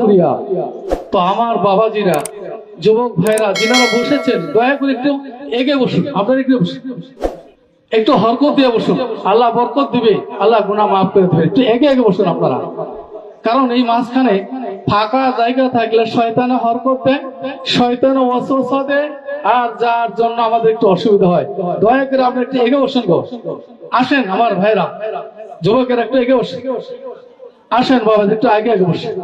শুক্রিয়া তো আমার বাবাজিরা, যুবক ভাইরা, যিনারা বসেছেন, দয়া করে একটু এগে বসুন। আপনারা একটু বসুন। একটু হরকত দিয়ে বসুন। আল্লাহ বরকত দিবে, আল্লাহ গুনাহ মাফ করে দেবে। একটু এগে এগে বসুন আপনারা। কারণ এই মাঝখানে ফাঁকা জায়গা থাকলে শয়তানে হরকত দেয়, শয়তানে ওয়াসওয়াসা দেয়, আর যার জন্য আমাদের একটু অসুবিধা হয়। দয়া করে আপনি একটু এগে বসেন গো। আসেন আমার ভাইরা। যুবকের একটু এগে বসেন। আসেন বাবা, একটু আগে আগে বসেন।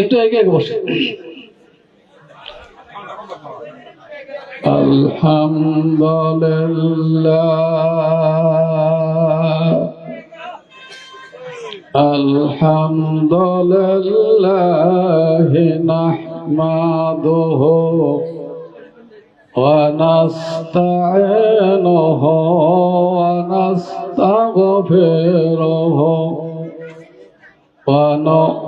একটু আগে আগে বসেন আলহামদুলিল্লাহ الحمد لله نحمده ونستعينه ونستغفره ونؤمن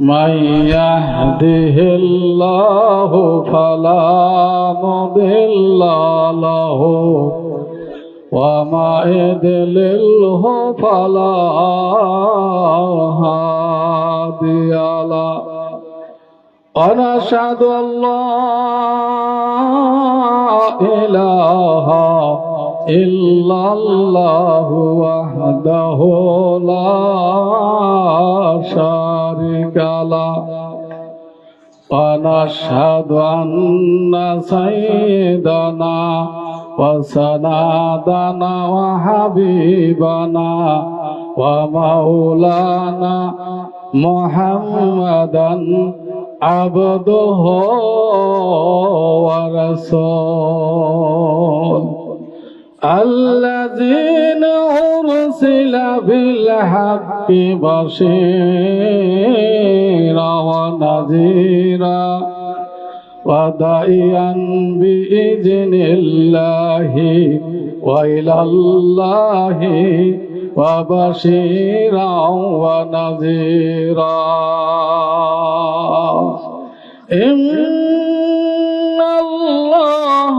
من يهده الله فلا مضل له وما يضلله فلا هادي له ونشهد ان لا اله الا الله وحده لا شريك له ونشهد أن سيدنا وسنادنا وحبيبنا ومولانا محمدا عبده ورسول الذين أرسل بالحق بشيرا ونذيرا وداعيا بإذن الله وإلى الله وبشيرا ونذيرا إن الله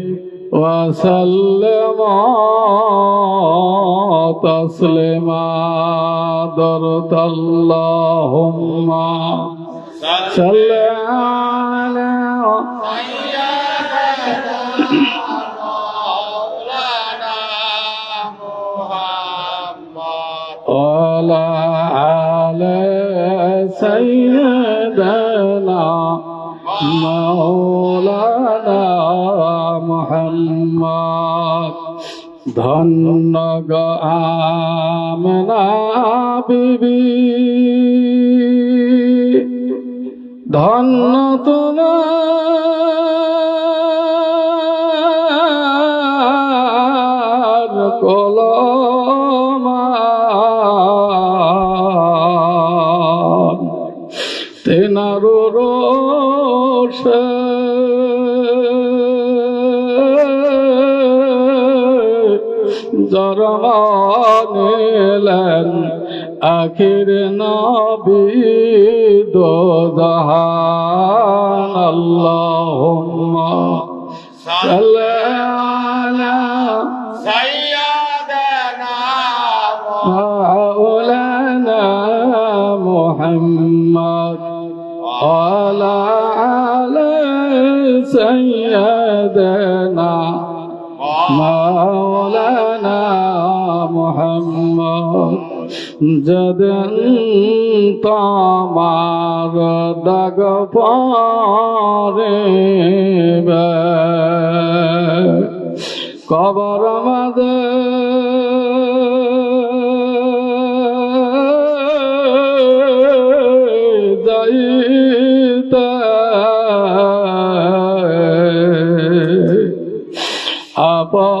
وسلموا تسليما درت اللهم صل على وعلى آل سيدنا مولانا ধন্য আমনা বিবি। ধন্য তোমার কলমান তেনারো রোষ। জরমানেলেন আখির নবী দো জাহান আল্লাহুম্মা সাল্লি মোহাম্মদ যদন তামার দাগ পারে কবর মদ Oh.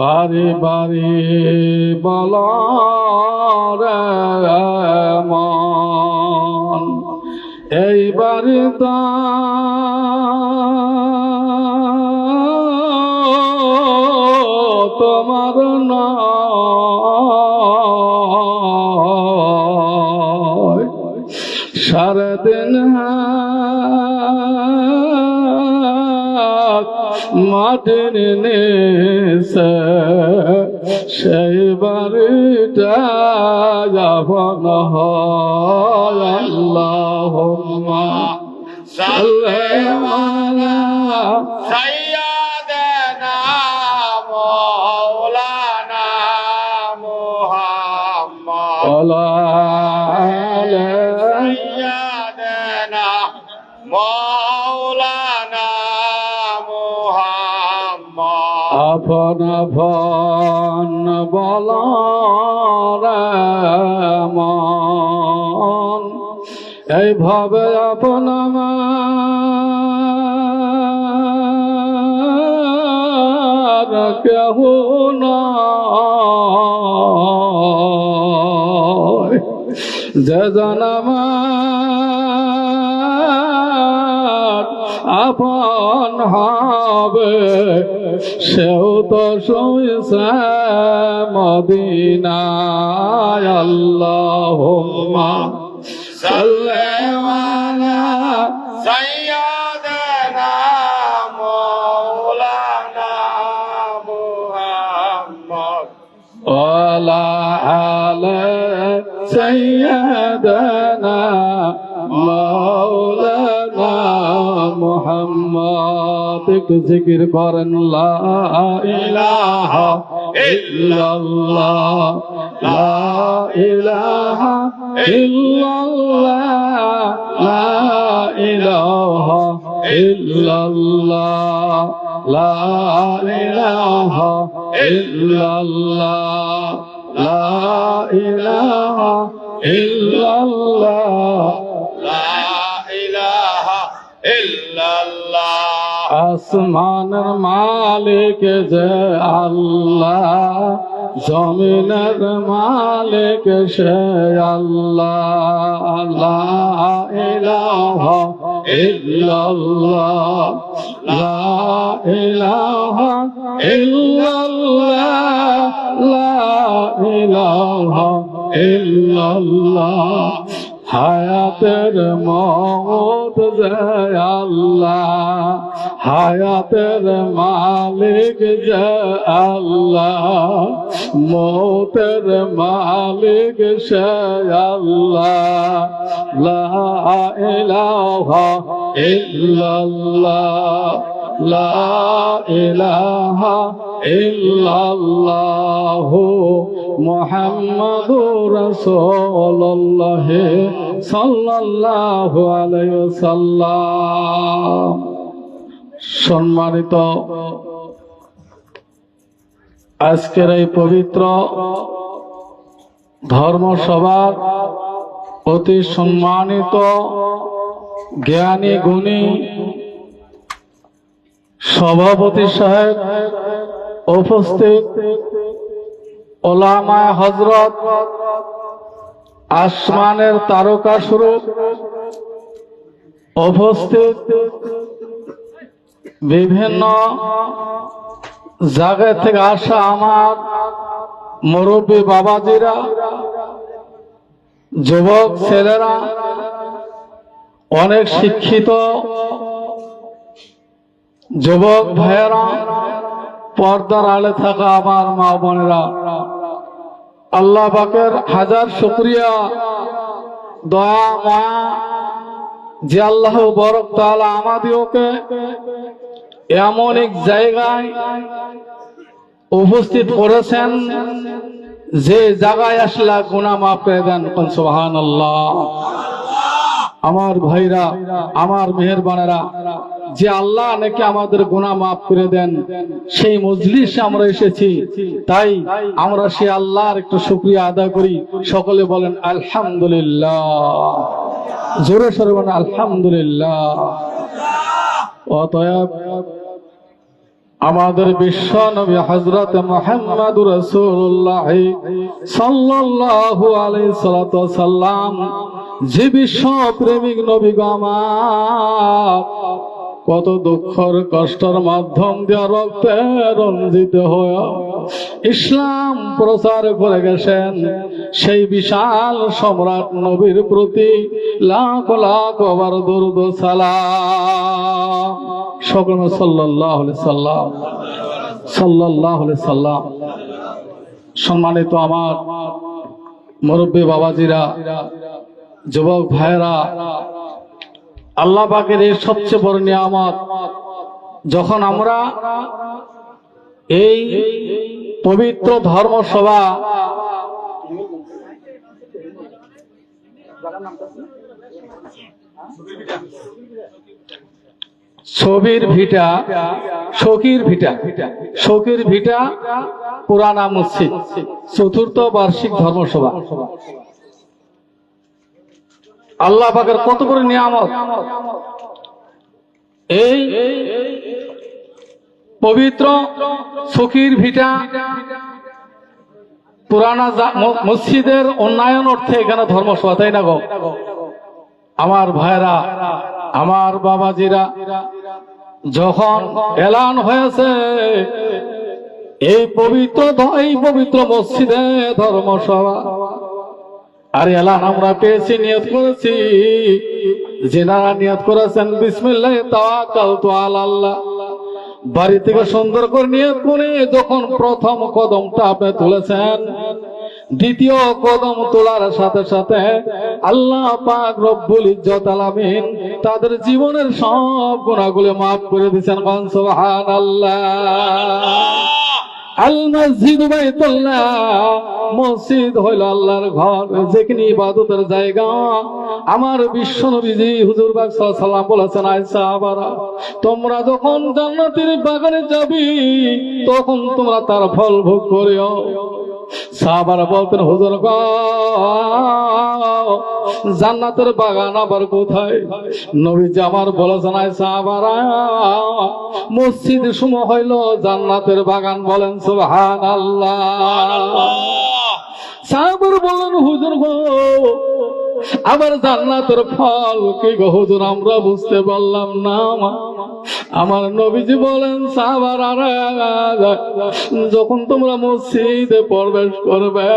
বারে বারে বলরামন এইবারে তা তোমার না সারাদিন মাটির নেশা সেই বাড়িটা যাবন সাল্লাহ আপন আপন বলরামন এইভাবে আপন আমার কেহ নয়। যে জনমার আপন হবে সেও তো শুয়েছে মদিনায়। আল্লাহ সাল্লামানা মুহাম্মদ। ওয়ালা আলা সাদিক জিকির করেন, লা ইলাহা ইল্লাল্লাহ, লা ইলাহা ইল্লাল্লাহ, লা ইলাহা ইল্লাল্লাহ, লা ইলাহা ইল্লাল্লাহ, লা ইলাহা ইল্লাল্লাহ। আসমানের মালিক যে আল্লাহ, জমিনের মালিক সে আল্লাহ। ইল্লাল্লাহ। লা ইলাহা ইল্লাল্লাহ। হায়াতের মত যে আল্লাহ। হায়াতের মালিক যে আল্লাহ, মতের মালিক সে আল্লাহ। লা ইলাহা ইল্লাল্লাহ, লা ইলাহা ইল্লাল্লাহ। মুহাম্মাদুর রাসূলুল্লাহ সাল্লাল্লাহু সম্মানিত আজকের এই পবিত্র ধর্মসভার অতি সম্মানিত জ্ঞানী গুণী সভাপতি সাহেব উপস্থিত ওলামা হজরত আসমানের তারকা স্বরূপ উপস্থিত বিভিন্ন জায়গা থেকে আসা আমার মুরব্বী বাবাজিরা, যুবক ছেলেরা, অনেক শিক্ষিত যুবক ভাইয়েরা, পর্দার আলে থাকা আমার মা বোনেরা। আল্লাহ পাকের হাজার শুক্রিয়া, দয়া, মায়া যে আল্লাহ বরক তাআলা আমাদেরকে এমন এক জায়গায় উপস্থিত করেছেন যে জায়গায় আসলা গুনাহ মাফ করে দেন। সুবহান আল্লাহ আমার ভাইরা, আমার মেহেরবানেরা, যে আল্লাহ নাকি আমাদের গুনাহ মাফ করে দেন, সেই মজলিসে আমরা এসেছি। তাই আমরা সে আল্লাহর একটু শুক্রিয়া আদায় করি। সকলে বলেন, আলহামদুলিল্লাহ। জোরে সরে বলেন, আলহামদুলিল্লাহ। আমাদের বিশ্ব নবী হজরত মোহাম্মদ রসুল্লাহ সাল্লাল্লাহু আলাইহি সাল্লাম যে বিশ্ব প্রেমিক নবী গো আমার। কত দুঃখর কষ্টের মাধ্যম দিয়ে রক্তে রঞ্জিত হয়ে ইসলাম প্রচার করে গেছেন। সেই বিশাল সম্রাট নবীর প্রতি লাখ লাখ আবার দুর্দ সালাম। সকল সাল্লাহ সাল্লাম সাল্লাহ সাল্লাম। সম্মানিত আমার মুরব্বী বাবাজিরা, যুবক ভাইরা আল্লাহ পাকের এই সবচেয়ে বড় নিয়ামত, যখন আমরা এই পবিত্র ধর্মসভা ছবির ভিটা শকির ভিটা শকির ভিটা পুরানা মসজিদ, চতুর্থ বার্ষিক ধর্মসভা। আল্লাহ পাকের কত বড় নিয়ামত? এই পবিত্র সখীর ভিটা পুরানা মসজিদের উন্নয়ন অর্থে এখানে ধর্মসভা, তাই না গো? আমার ভাইরা আমার বাবাজিরা, যখন এলান হয়েছে, এই পবিত্র এই পবিত্র মসজিদে ধর্মসভা আর এলান আমরা পেয়েছি, নিয়ত করেছি। যেনারা নিয়ত করেছেন, বিসমিল্লাহ তাওয়াক্কাল তো আল্লাহ বাড়ি থেকে সুন্দর করে নিয়ত করে যখন প্রথম কদমটা আপনি তুলেছেন, দ্বিতীয় কদম তোলার সাথে সাথে আল্লাহ পাক রব্বুল ইজ্জত আলামিন তাদের জীবনের সব গুণাগুলো মাফ করে দিয়েছেন। সুবহানাল্লাহ। আল মসজিদ বাইতুল্লাহ। মসজিদ হইল আল্লাহর ঘর, যেখানে ইবাদতের জায়গা। আমার বিশ্ব নবীজি হুজুর বাগ সাল্লাম বলেছেন, আয় সাহাবারা, তোমরা যখন জান্নাতের বাগানে যাবি, তখন তোমরা তার ফল ভোগ করিও। সাহাবারা বলতেন, হুজুর জান্নাতের বাগান আবার কোথায়? নবীজি আমার বলেছেন, আয় সাহাবারা, মসজিদ সময় হইল জান্নাতের বাগান বলেন সাহাবার বললেন হুজুর গো আবার জান্নাতের ফল কি গো? হুজুর আমরা বুঝতে পারলাম না আমার নবীজি বলেন, সাহাবার যখন তোমরা মসজিদে প্রবেশ করবে,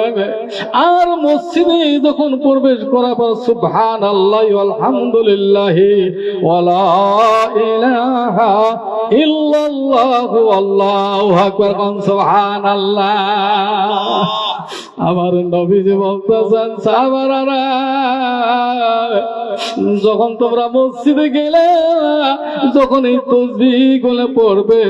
আর মসজিদে যখন প্রবেশ করার পর সুবহান আল্লাহ আলহামদুলিল্লাহ আমার নবীজি বলতেছেন, সাহাবারা যখন তোমরা মসজিদে গেলে যখন এই তসবি গুলো পড়বে,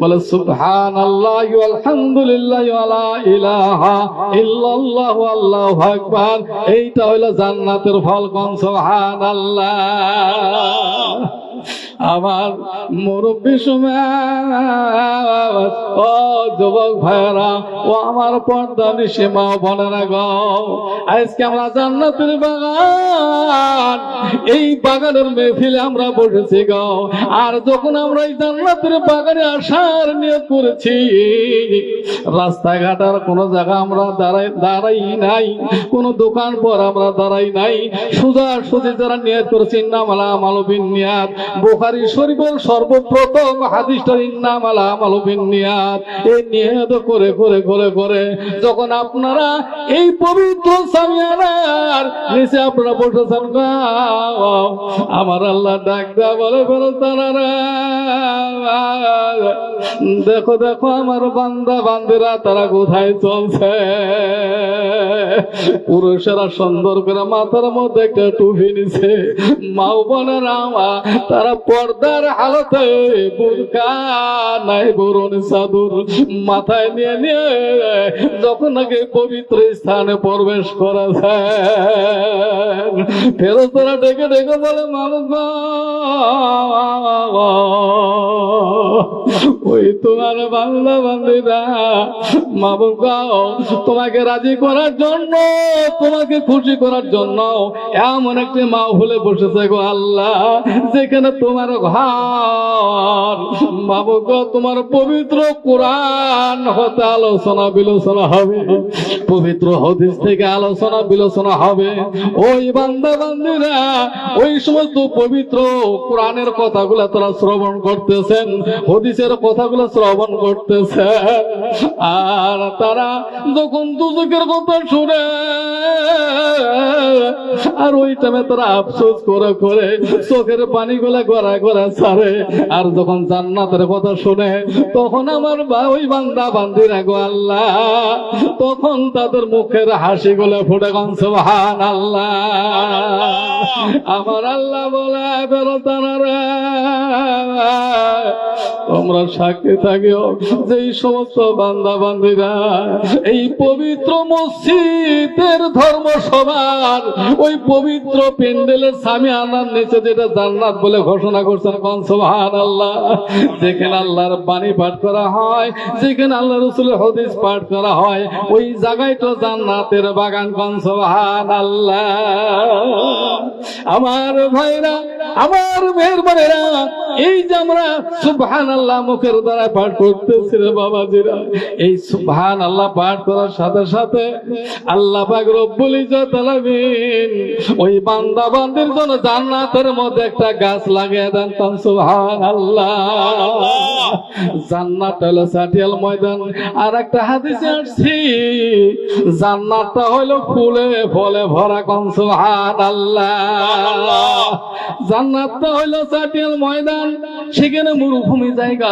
বলে সুবহান আল্লাহ আলহামদুলিল্লাহ আলা ইলাহা ইল্লাল্লাহু, আল্লাহু আকবার। এইটা হলো জান্নাতের ফল কোন সুবহান আল্লাহ আমার মুরব্বী সমাজ ও যুবক ভাইরা ও আমার পর্দা সীমা বোনেরা গো, আজকে আমরা জান্নাতের বাগান, এই বাগানের মেহফিলে আমরা বসেছি গো। আর যখন আমরা এই জান্নাতের বাগানে আসার নিয়ে করেছি, রাস্তাঘাট আর কোনো জায়গা আমরা দাঁড়াই দাঁড়াই নাই, কোনো দোকান পর আমরা দাঁড়াই নাই। সোজা সোজা যারা নিয়াত করেছি নামালা মালবিন নিয়াত বোখা শরীফের সর্বপ্রথম ইন্নাম আমাল এই করে করে করে করে যখন আপনারা এই পবিত্র সামিয়ানার নিচে আপনারা বসেছেন আমার আল্লাহ ডাক দেয়া বলে দেখো দেখো আমার বান্দা, বান্দিরা, তারা কোথায় চলছে? পুরুষেরা সুন্দর করে মাথার মধ্যে একটা টুপি নিছে মাও বোনেরা তারা পর্দার হালতে বুরকা নাই বরুণ সাদুর মাথায় নিয়ে নিয়ে যখন নাকি পবিত্র স্থানে প্রবেশ করা যায় ফেরতরা ডেকে ডেকে বলে মানুষ ওই তোমার বাংলা বান্দিরা মা বাবাও তোমাকে রাজি করার জন্য, তোমাকে খুশি করার জন্য এমন একটি মা হলে বসেছে গো আল্লাহ, যেখানে তোমার ঘর। মা বাবা তোমার পবিত্র কোরআন হতে আলোচনা বিলোচনা হবে। পবিত্র হদিস থেকে আলোচনা বিলোচনা হবে। ওই বান্দা বান্দিরা, ওই সমস্ত পবিত্র কোরআনের কথাগুলো তারা শ্রবণ করতেছেন, হদিসের কথাগুলো শ্রবণ করতেছেন। আর তারা যখন দুজকের কথা শুনে, আর ওই টাইমে তারা আফসোস করে করে চোখের পানিগুলো গড়া গড়া ছাড়ে। আর যখন জান্নাতের কথা শুনে, তখন আমার ওই বান্দা বান্দিরা গো আল্লাহ, তখন তাদের মুখের হাসি গুলো ফুটে গন সুবহান আল্লাহ আমার আল্লাহ বলে বেরোতানারা তোমরা সাক্ষী থাকিও যে সমস্ত বান্দা বান্দিরা এই পবিত্র মসজিদের ধর্মসভার ওই পবিত্র প্যান্ডেলের স্বামী আনার নিচে যেটা জান্নাত বলে ঘোষণা করছেন, কন সুবহান আল্লাহ যেখানে আল্লাহর বাণী পাঠ করা হয়, যেখানে আল্লাহ রসুলের হদিস পাঠ করা হয়, ওই জায়গায় তো জান্নাতের বাগান, কন সুবহান আল্লাহ আমার ভাইরা, আমার মেয়ের বোনেরা, এই যে আমরা সুবহান আল্লাহ মুখের দ্বারা পাঠ করতেছি রে বাবাজিরা, এই সুবহান আল্লাহ পাঠ করার সাথে সাথে আল্লাহ পাক রব্বুল ইজ্জত আলামিন ওই বান্দা বান্দির জন্য জান্নাতের মধ্যে একটা গাছ লাগিয়ে দেন তখন সুবহান আল্লাহ জান্নাত হলো সাটিয়াল ময়দান। আর একটা হাদিসে আসছি, জান্নাতটা হলো ফুলে ফলে ভরা কন সুবহান আল্লাহ জান্নাতটা হইল চাটিয়াল ময়দান সেখানে মরুভূমি জায়গা।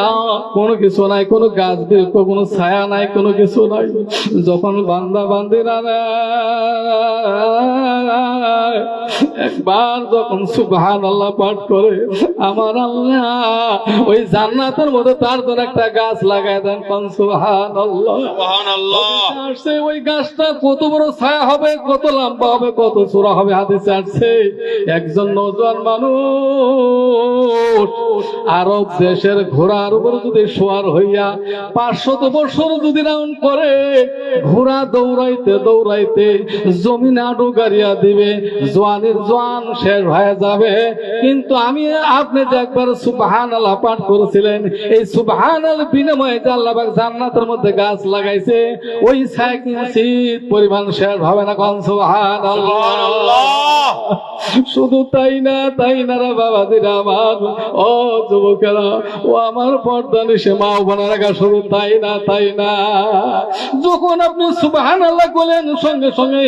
কোনো কিছু নাই কোনো গাছ বৃক্ষ কোনো ছায়া নাই কোনো কিছু নাই। যখন বান্দা বান্দিরা একবার যখন সুবহান আল্লাহ পাঠ করে আমার আল্লাহ ওই জান্নাতের মধ্যে তার জন্য একটা গাছ লাগাই দেন কোন সুবহান আসছে ওই গাছটা কত বড় ছায়া হবে কত লম্বা হবে কত চূড়া হবে হাতে আসছে একজন নজওয়ান মানুষ আরব দেশের ঘোড়ার উপর যদি সোয়ার হইয়া পাঁচশত বছর যদি রাউন্ড করে, ঘোড়া দৌড়াইতে দৌড়াইতে জমিনে আডু গাড়িয়া দিবে, জোয়ানের জোয়ান শেষ হয়ে যাবে। কিন্তু আমি, আপনি যে একবার সুবহান আল্লাহ পাঠ করেছিলেন, এই সুবহান আল বিনিময়ে যে আল্লাহ জান্নাতের মধ্যে গাছ লাগাইছে, ওই সাইকিন পরিমাণ শেষ হবে না কোন সুবহান সুবহানাল্লাহ। শুধু তাই না তাই না রে বাবাজিরা আমার, ও যুবকেরা, ও আমার পর্দা নিশে মা বোনা রাখা, শুধু তাই না তাই না। যখন আপনি সুবাহান আল্লাহ করলেন সঙ্গে সঙ্গে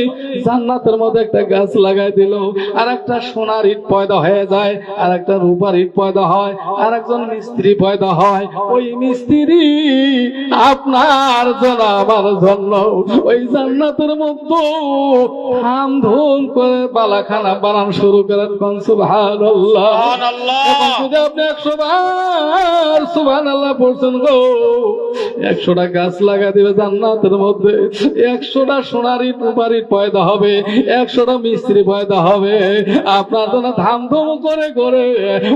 জান্নাতের মধ্যে একটা গাছ লাগাই দিল আর একটা সোনার ইট পয়দা হয়ে যায় আর একটা রূপার ইট পয়দা হয় আর একজন মিস্ত্রি পয়দা হয়, ওই মিস্ত্রি আপনার জন্য, আমার জন্য, ওই জান্নাতের মধ্যে থাম ধুম করে বালাখানা বানান শুরু করেন কোন? যদি আপনি একশো বার সুবহান আল্লাহ পড়ছেন গো একশোটা গাছ লাগা দিবে জান্নাতের মধ্যে একশোটা সোনার পয়দা হবে একশোটা মিস্ত্রি পয়দা হবে আপনার জন্য ধাম ধুম করে করে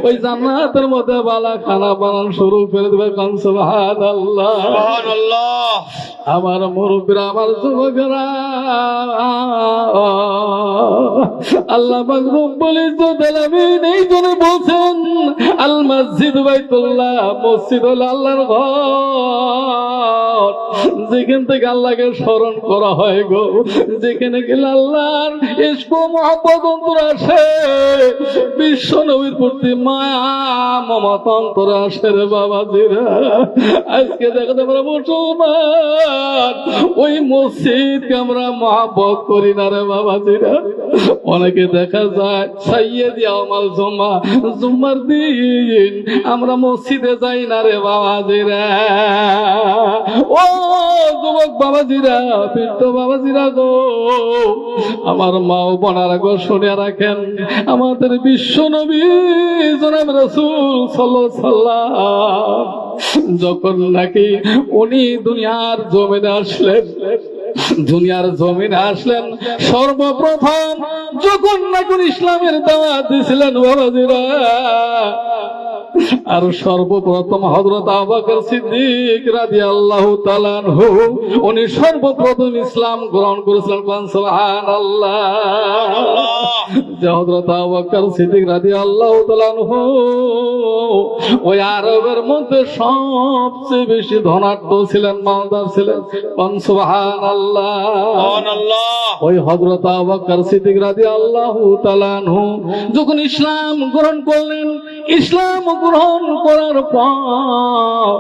ওই জান্নাতের মধ্যে বালা খানা বানান শুরু করে দেবে কোন? সুবহান আল্লাহ আমার মুরব্বীরা আমার যুবকেরা আল্লাহ যেখান থেকে আল্লাহকে স্মরণ করা হয় গো, যেখানে গেলে আল্লাহর ইস্ক মহব্বত অন্তর আসে। বিশ্ব নবীর প্রতি মায়া, মমতা অন্তর আসে রে বাবাজিরা। আজকে দেখো আমরা মুসলমান, ওই মসজিদকে আমরা মহাব্বত করি না রে বাবাজিরা। অনেকে দেখা আমরা মসজিদে যাই না রে বাবাজিরা। ও যুবক বাবাজিরা, বৃদ্ধ বাবাজিরা গো। আমার মা ও বোনারা গো, শুনে রাখেন, আমাদের বিশ্ব নবী জনাব রসুল সাল্লাম যখন নাকি উনি দুনিয়ার জমিনে আসলেন দুনিয়ার জমিনে আসলেন সর্বপ্রথম যখন নাকুন ইসলামের দাওয়াত দিয়েছিলেন বাবাজিরা আর সর্বপ্রথম হজরত আবাকর সিদ্দিক রাজি আল্লাহ তালানহু উনি সর্বপ্রথম ইসলাম গ্রহণ করেছিলেন। কোন সুবহানাল্লাহ। যে হজরত আবাকর সিদ্দিক রাজি আল্লাহ তালানহু ওই আরবের মধ্যে সবচেয়ে বেশি ধনাঢ্য ছিলেন মালদার ছিলেন। কোন আল্লাহ ওই হজরত আবাক্কার সিদ্দিক রাজি আল্লাহ তালানহু যখন ইসলাম গ্রহণ করলেন ইসলাম গ্রহণ করার পর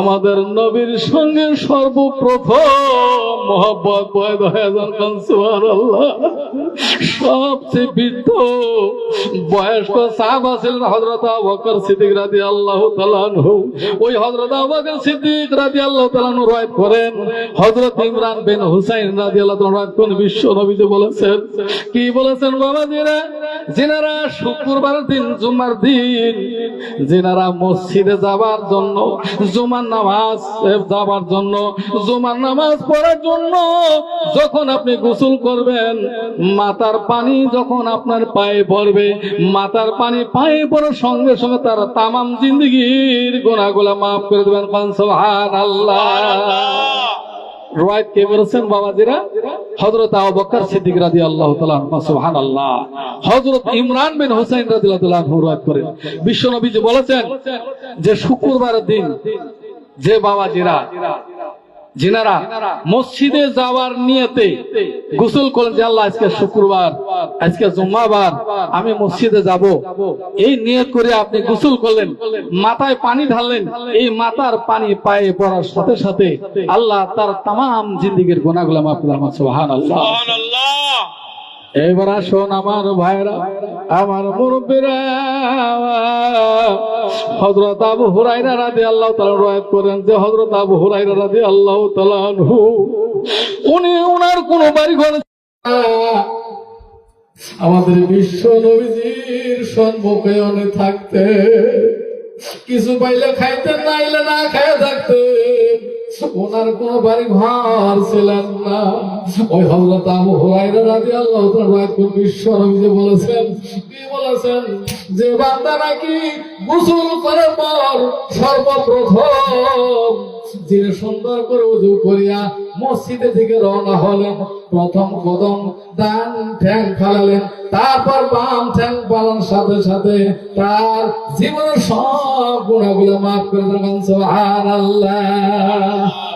আমাদের নবীর সঙ্গে সর্বপ্রথম সবচেয়ে বৃদ্ধ বয়স্ক সাহাবা ছিলেন হজরত আবাক্কার সিদ্দিক রাজি আল্লাহ ওই হজরত আবাক্কার সিদ্দিক রাজি আল্লাহ রয়েত করেন। হজরত ইমরান বিন হুসাইন রাজি আল্লাহ তাআলা কোন বিশ্ব নবীজি বলেছেন? কি বলেছেন বাবাজিরা? যিনারা শুক্রবার দিন, জুমার দিন। যিনারা মসজিদে যাবার জন্য, জুমার নামাজ যাবার জন্য, জুমার নামাজ পড়ার জন্য যখন আপনি গোসল করবেন, মাথার পানি যখন আপনার পায়ে পড়বে, মাথার পানি পায়ে পড়ার সঙ্গে সঙ্গে তার তামাম জিন্দগির গোনাগুলা মাফ করে দেবেন। পান আল্লাহ রোয়ায়ত কে বলেছেন, বাবাজিরা? হজরত আবকার সিদ্দিক রাজি আল্লাহ সুহান আল্লাহ হজরত ইমরান বিন হুসাইন রাজি আল্লাহ রোয়ায়ত করেন। বিশ্ব নবীজি বলেছেন যে, শুক্রবারের দিন যে বাবাজিরা যিনারা মসজিদে যাওয়ার নিয়েতে গোসল করেন যে, আল্লাহ, আজকে শুক্রবার, আজকে জুম্মাবার, আমি মসজিদে যাব। এই নিয়ত করে আপনি গোসল করলেন, মাথায় পানি ঢাললেন, এই মাথার পানি পায়ে পড়ার সাথে সাথে আল্লাহ তার তাম জিন্দিগির গোনাগুলো আপনার আমার আল্লাহ আল্লাহ এবার আসুন আমার ভাইরা আমার মুরব্বীরা। হযরত আবু হুরায়রা রাদিয়াল্লাহু তাআলা রওয়ায়াত করেন যে হযরত আবু হুরায়রা রাদিয়াল্লাহু তাআলা আনহু, উনি ওনার কোন বাড়ি ঘর আমাদের বিশ্ব নবীজির সম্মুখে উনি থাকতে কিছু পাইলে খাইতেন, না না খায় থাকতেন। ওনার কোন বাড়ি ঘর ছিলেন না। ওই হল্লাত আবু হুরায়রা রাদিয়াল্লাহু তাআলা বিশ্ব নবীজি বলেছেন, কি বলেছেন? যে বান্দা নাকি গোসল করে পর সর্বপ্রথম যিনি সুন্দর করে উজু করিয়া মসজিদে থেকে রওনা হলেন। প্রথম কদম ডান ঠ্যাং ফালালেন, তারপর বাম ঠ্যাং পালন সাথে সাথে তার জীবনের সব গুণাগুলো মাফ করে দেবেন। সুবহানাল্লাহ।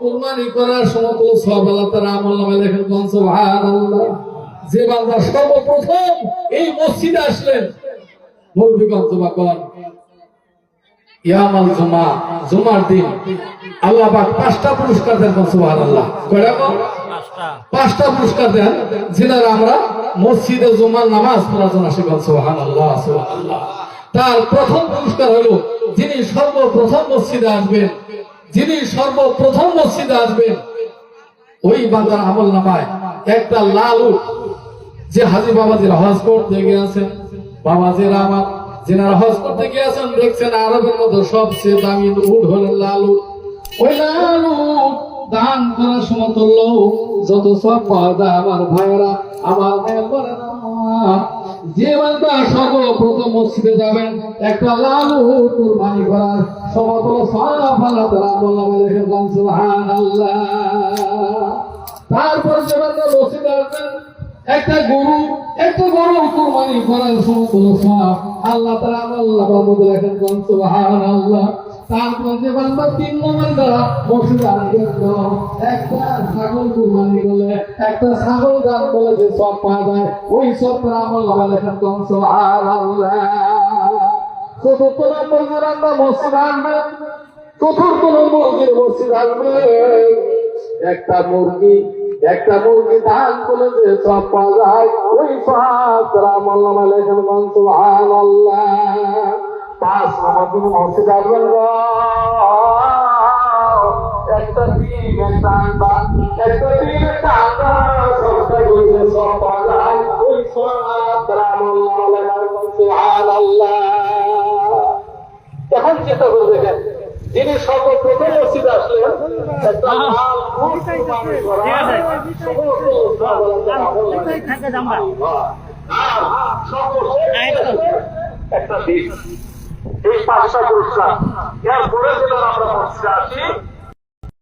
কুরবানি করার সমতুল সব আল্লাহ তারা আমল নামে লেখেন সুবহানাল্লাহ। যে বান্দা সর্বপ্রথম এই মসজিদে আসলেন ইয়ামাল জুমা জুমার দিন। আল্লাহ পাক পাঁচটা পুরস্কার দেন সুবহানাল্লাহ। কয়টা পাঁচটা। পুরস্কার দেন যেনারা আমরা মসজিদে জুমার নামাজ পড়ার জন্য আসি সুবহানাল্লাহ সুবহানাল্লাহ। তার প্রথম পুরস্কার হলো যিনি সর্বপ্রথম মসজিদে আসবেন যিনি সর্বপ্রথম মসজিদে আসবেন, ওই বান্দার আমল নামায় একটা লাল উট। যে হাজি বাবাজির হজ করতে গিয়েছেন, বাবাজিরা আমার, যেনারা হজ করতে গিয়েছেন, দেখছেন আরবের মধ্যে সবচেয়ে দামি উট হলেন লাল উট। ওই লাল উট দান করার সমতুল্য যত সব পাওয়া আমার ভাইয়েরা, আমার যে বান্দা সর্বপ্রথম মসজিদে যাবেন, একটা লাল উট কুরবানি করার সমতুল্য সব আল্লাহ তাআলা নামায় লিখেছেন সুবহানাল্লাহ। তারপর যে বান্দা মসজিদে আসবেন একটা গরু একটা গরু কুরবানি করার সমতুল্য সব আল্লাহ তাআলা আল্লাহ লেখেন কোন সুবহানাল্লাহ। তারপর যে বান্দা তিন নম্বর দ্বারা মসজিদে একটা ছাগল কুরবানি করলে, একটা ছাগল দান করলে যে সব পাওয়া যায়, ওই সব তারা নামা লেখেন কোন সুবহানাল্লাহ। চতুর্থ নম্বর বান্দা মসজিদ আসবেন চতুর্থ নম্বর যে মসজিদ আসবেন একটা মুরগি একটা মুরগি ধান করে যে সব পাওয়া যায়, ওই সব রাম আল্লাহ আলাইহিম সুবহানাল্লাহ। পাঁচ নম্বর দিন মসজিদ আসবেন একটা ডিম, একটা আন্ডা একটা ডিম, একটা আন্ডা সবটা সব পাওয়া যায়, ওই সব রাম আল্লাহ আলাইহিম সুবহানাল্লাহ। এখন চিন্তা করে দেখেন যিনি সর্বপ্রথম মসজিদে আসলেন একটা লাল একটা দিক এই পাঁচটা পুরস্কার। এরপরে যেটা আমরা মসজিদে আসি